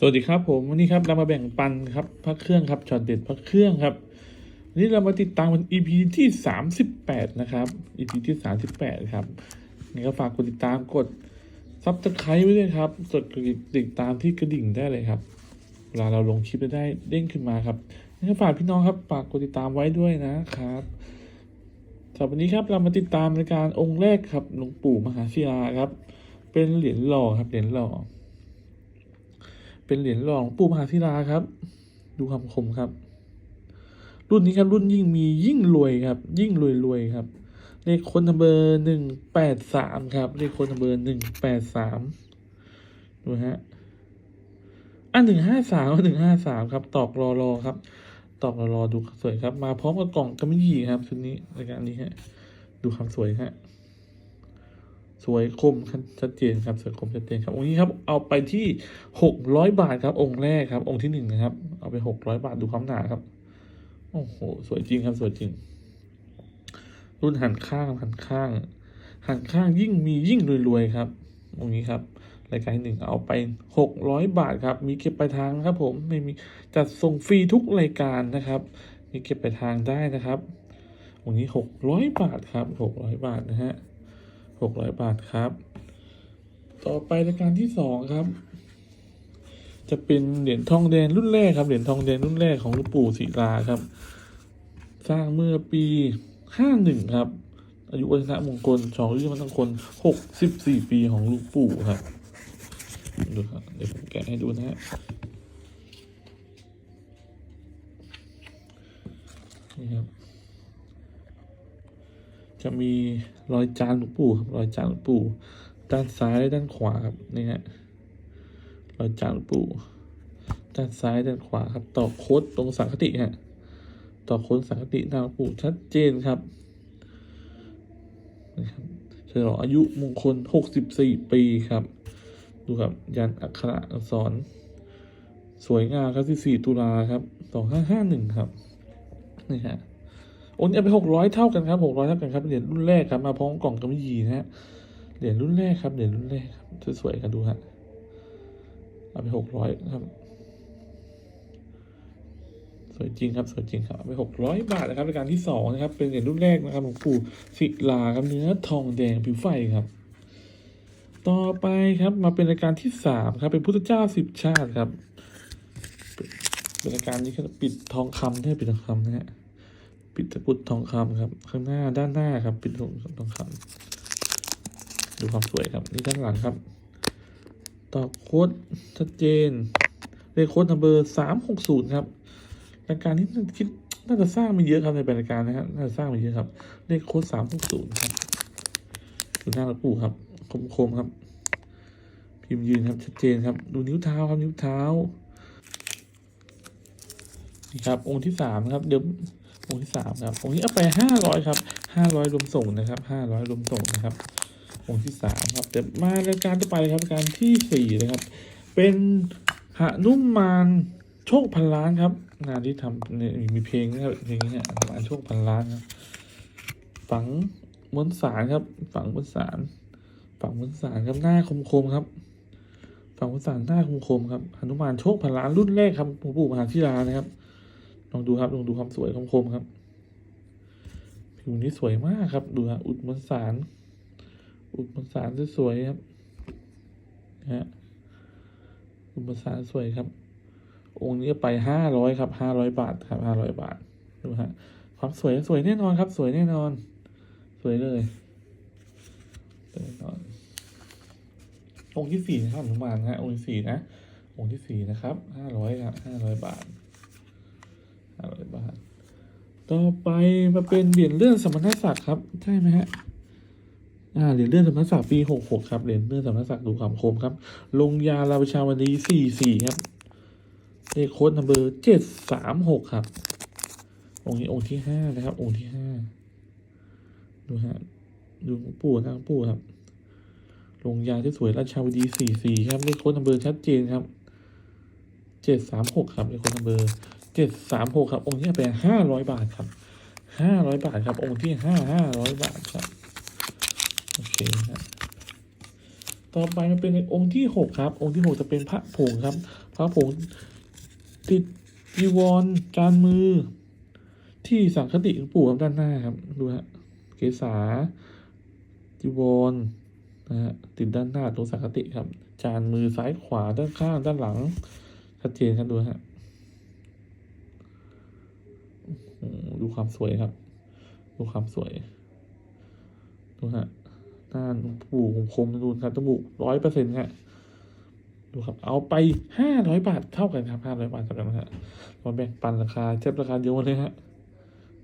สวัสดีครับผมวันนี้ครับเรามาแบ่งปันครับพระเครื่องครับช็อตเด็ดพระเครื่องครับวันนี้เรามาติดตามกัน EP ที่สามสิบแปดนะครับ EP ที่สามสิบแปดครับนี่ก็ฝากกดติดตามกดซับสไครต์ไว้ด้วยครับกดติดตามที่กระดิ่งได้เลยครับ เวลาเราลงคลิปจะได้เด้งขึ้นมาครับนี่ก็ฝากพี่น้องครับฝากกดติดตามไว้ด้วยนะครับสำหรับวันนี้ครับเรามาติดตามรายการองค์แรกครับหลวงปู่มหาศิลาครับ เป็นเหรียญหล่อครับเหรียญหล่อ เป็นเหรียญหล่องปู่มหาศิลาครับ ดูคำคมครับ รุ่นนี้ครับรุ่นยิ่งมียิ่งรวยครับ ยิ่งรวยรวยครับ เลขคนทะเบอร์หนึ่งแปดสามครับ เลขคนทะเบอร์หนึ่งแปดสามดูฮะอันหนึ่งห้าสามหนึ่งห้าสามครับ ตอกรอรอครับ ตอกรอรอดูสวยครับ มาพร้อมกับกล่องกำมะหยี่ครับชุดนี้รายการนี้ฮะ ดูคำสวยฮะ สวยคมชัดเจนครับสวยคมชัดเจนครับองค์นี้ครับเอาไปที่หกร้อยบาทครับ องค์แรกครับ องค์ที่หนึ่งนะครับ เอาไปหกร้อยบาทดูความหนาครับโอ้โหสวยจริงครับสวยจริง รุ่นหันข้างหันข้าง หันข้างยิ่งมียิ่งรวยๆครับองค์นี้ครับรายการหนึ่งเอาไปหกร้อยบาทครับ มีเก็บปลายทางครับ ผมไม่มีจัดส่งฟรีทุกรายการนะครับ มีเก็บปลายทางได้นะครับองค์นี้หกร้อยบาทครับหกร้อยบาทนะฮะ หกร้อยบาทครับ ต่อไปรายการที่สองครับ จะเป็นเหรียญทองแดงรุ่นแรกครับ เหรียญทองแดงรุ่นแรกของหลูกปู่ศิลาครับ สร้างเมื่อปีห้าหนึ่งครับ อายุวัฒนมงคลสองยุทธมงคลหกสิบสี่ปีของหลูกปู่ครับดูครับเดี๋ยวผมแกะให้ดูนะฮะนี่ครับ จะมีรอยจานหลวงปู่ครับรอยจานหลวงปู่ด้านซ้ายและด้านขวาครับนี่ฮะรอยจานหลวงปู่ด้านซ้ายด้านขวาครับ ต่อโค้ดตรงสังคติฮะต่อโค้ดสังคติหน้าหลวงปู่ชัดเจนครับนะครับฉลองอายุมงคลหกสิบสี่ปีครับ ดูครับยันอักขระอักษร สวยงามครับที่สี่ตุลาครับสองห้าห้าหนึ่งครับนี่ฮะ โอนเอาไปหกร้อยเท่ากันครับหกร้อยเท่ากันครับเหรียญรุ่นแรกครับมาพร้อมกล่องกำมะหยี่นะฮะเหรียญรุ่นแรกครับเหรียญรุ่นแรกครับสวยๆกันดูฮะเอาไปหกร้อยครับ สวยจริงครับสวยจริงครับเอาไปหกร้อยบาทนะครับรายการที่สองนะครับ เป็นเหรียญรุ่นแรกนะครับหลวงปู่ศิลาครับเนื้อทองแดงผิวไฟครับ ต่อไปครับมาเป็นรายการที่สามครับ เป็นพุทธเจ้าสิบชาติครับ เป็นรายการนี้ครับปิดทองคำใช่ปิดทองคำนะฮะ ปิดตะกรุดทองคำครับ ข้างหน้าด้านหน้าครับ ปิดทองทองคำดูความสวยครับนี่ด้านหลังครับ ต่อโค้ดชัดเจนเลขโค้ดนัมเบอร์สามหกศูนย์ครับรายการนี้น่าจะคิดน่าจะสร้างมาเยอะครับในรายการนะฮะน่าจะสร้างมาเยอะครับ เลขโค้ดสามหกศูนย์ครับดูหน้าหลวงปู่ครับ คมคมๆครับ พิมพ์ยืนครับชัดเจนครับ ดูนิ้วเท้าครับนิ้วเท้านี่ครับองค์ที่สามครับ เดี๋ยว องค์ที่สามครับองค์นี้เอาไปห้าร้อยครับห้าร้อยรวมส่งนะครับห้าร้อยรวมส่งนะครับองค์ที่สามครับแต่มารายการต่อไปครับการที่สี่นะครับ เป็นหนุมานโชคพันล้านครับ งานที่ทำเนี่ยมีเพลงนะครับเพลงนี้เนี่ยมานโชคพันล้านครับฝังมวลสารครับ ฝังมวลสารฝังมวลสารครับหน้าคมๆครับฝังมวลสารหน้าคมๆครับหนุมานโชคพันล้านรุ่นแรกครับหลวงปู่มหาธิรานะครับ ลองดูครับลองดูความสวยคมๆครับ ผิวนี้สวยมากครับ ดูฮะอุดมนสาร อุดมนสารสวยๆครับฮะอุดมนสารสวยครับ องค์นี้ไปห้าร้อยครับห้าร้อยบาทครับห้าร้อยบาทดูฮะความสวยสวยแน่นอนครับ สวยแน่นอน สวยเลยสวยแน่นอน องค์ที่สี่นะครับหนุมานฮะองค์ที่สี่นะองค์ที่สี่นะครับห้าร้อยครับห้าร้อยบาท ต่อไปมาเป็นเหรียญเลื่อนสมณศักดิ์ครับใช่ไหมฮะอ่าเหรียญเลื่อนสมณศักดิ์ปีหกหกครับเหรียญเลื่อนสมณศักดิ์ดูความคมครับ ลงยาลาชาวันนี้สี่สี่ครับเลขโค้ดนัมเบอร์เจ็ดสามหกครับ องค์นี้องค์ที่ห้านะครับ องค์ที่ห้าดูฮะดูปู่นะหลวงปู่ครับ ลงยาที่สวยราชาวดีสี่สี่ครับเลขโค้ดนัมเบอร์ชัดเจนครับเจ็ดสามหกครับเลขโค้ดนัมเบอร์ เจ็ดสามหกครับ องค์นี้ไปห้าร้อยบาทครับห้าร้อยบาทครับ องค์ที่ห้าห้าร้อยบาทครับ โอเคครับต่อไปมันเป็นองค์ที่หกครับ องค์ที่หกจะเป็นพระผงครับ พระผงติดจีวรจานมือ ที่สังคติหลวงปู่ครับด้านหน้าครับ ดูฮะ เกษาจีวรนะฮะติดด้านหน้าตรงสังคติครับ จานมือซ้ายขวาด้านข้างด้านหลังชัดเจนครับดูฮะอืม ดูความสวยครับ ดูความสวยดูฮะหน้าหลวงปู่คมดูครับจมูกร้อยเปอร์เซ็นต์ฮะดูครับ เอาไปห้าร้อยบาทเท่ากันครับห้าร้อยบาทเท่ากันนะฮะมาแบ่งปันราคาเทียบราคาเดียวกันเลยฮะ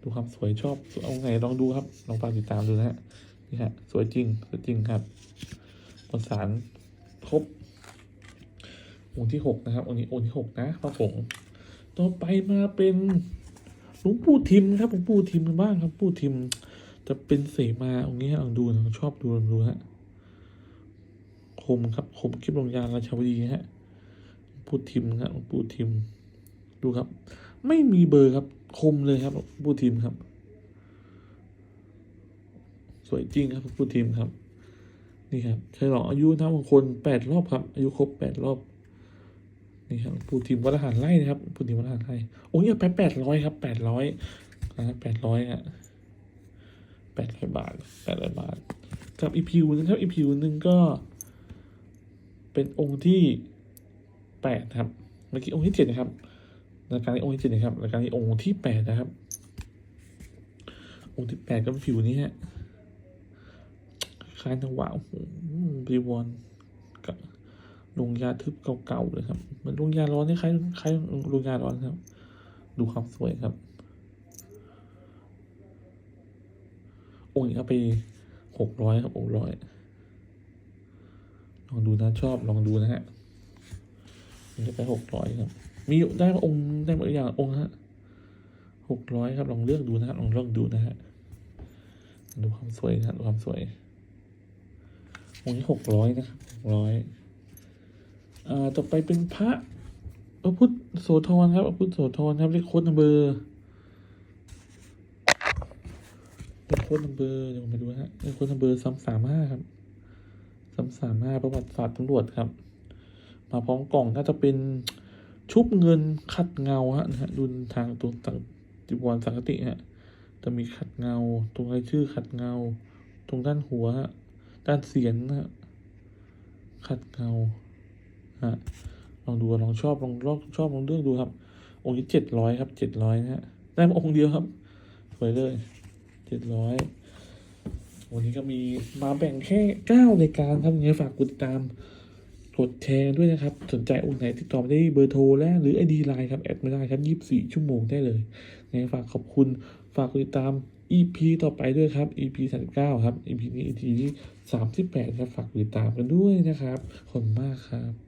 ดูความสวยชอบเอาไงลองดูครับลองฟังติดตามดูนะฮะนี่ฮะสวยจริงสวยจริงครับประสานครบองค์ที่หกนะครับองค์นี้องค์ที่หกนะพระผงต่อไปมาเป็น หลวงปู่ทิมครับหลวงปู่ทิมกันบ้างครับปู่ทิม จะเป็นเสมาองค์นี้ลองดูนะชอบดูลองดูฮะคมครับคมคลิปลงยานราชาวดีฮะปู่ทิมครับลวงปู่ทิม ดูครับ ไม่มีเบอร์ครับ คมเลยครับปู่ทิมครับ สวยจริงครับปู่ทิมครับ นี่ครับเคยหลอกอายุนะบางคนแปดรอบครับ อายุครบแปดรอบ นี่ครับปู่ทิมวัดหารไล่นะครับปู่ทิมวัดหารไล่โอ้ยเอาไปแปดร้อยครับแปดร้อยนะแปดร้อยอะแปดร้อยบาทแปดร้อยบาท กับอีพิวนะครับอีพิวหนึ่งก็ เป็นองค์ที่แปดครับเมื่อกี้องค์ที่เจ็ดนะครับรายการนี้องค์ที่เจ็ดนะครับรายการนี้องค์ที่แปดนะครับ องค์ที่แปดก็ผิวนี้ฮะคล้ายนวะโอ้โหปีวอน ลงยาทึบเก่าๆเลยครับเหมันลงยาร้อนนี่คล้ายคล้ายลงยาร้อนครับ ดูความสวยครับองค์นี้เอาไปหกร้อยครับหกร้อยลองดูนะชอบลองดูนะฮะมันจะไปหกร้อยครับ มีได้องค์ได้หมดอย่างองค์ฮะหกร้อยครับลองเลือกดูนะฮะลองเลือกดูนะฮะดูความสวยนะดูความสวยองค์นี้หกร้อยนะครับหกร้อย ต่อไปเป็นพระพระพุทธโสธรครับพระพุทธโสธรครับเลขโค้ดนัมเบอร์เลขโค้ดนัมเบอร์เดี๋ยวผมไปดูฮะเลขโค้ดนัมเบอร์สามสามห้าครับสามสามห้าประวัติศาสตร์ตำรวจครับ มาพร้อมกล่องน่าจะเป็นชุบเงินขัดเงาฮะนะฮะดุนทางตรงต่างจิวรสังกติฮะจะมีขัดเงา ตรงรายชื่อขัดเงา ตรงด้านหัวฮะด้านเสียนนะฮะขัดเงา ฮะลองดูลองชอบลองลองชอบลองเลือกดูครับ องค์นี้เจ็ดร้อยครับเจ็ดร้อยนะฮะได้มาองค์เดียวครับสวยเลยเจ็ดร้อยวันนี้ก็มีมาแบ่งแค่เก้ารายการครับยังไงฝากกดติดตามกดแชร์ด้วยนะครับ สนใจองค์ไหนติดต่อมาได้เบอร์โทรและหรือไอดีไลน์ครับ แอดไม่ได้ครับยี่สิบสี่ชั่วโมงได้เลยยังไงฝากขอบคุณฝากกดติดตาม EP ต่อไปด้วยครับ EP สามสิบเก้าครับ EP นี้ EP ที่สามสิบแปดครับฝากติดตามกันด้วยนะครับขอบคุณมากครับ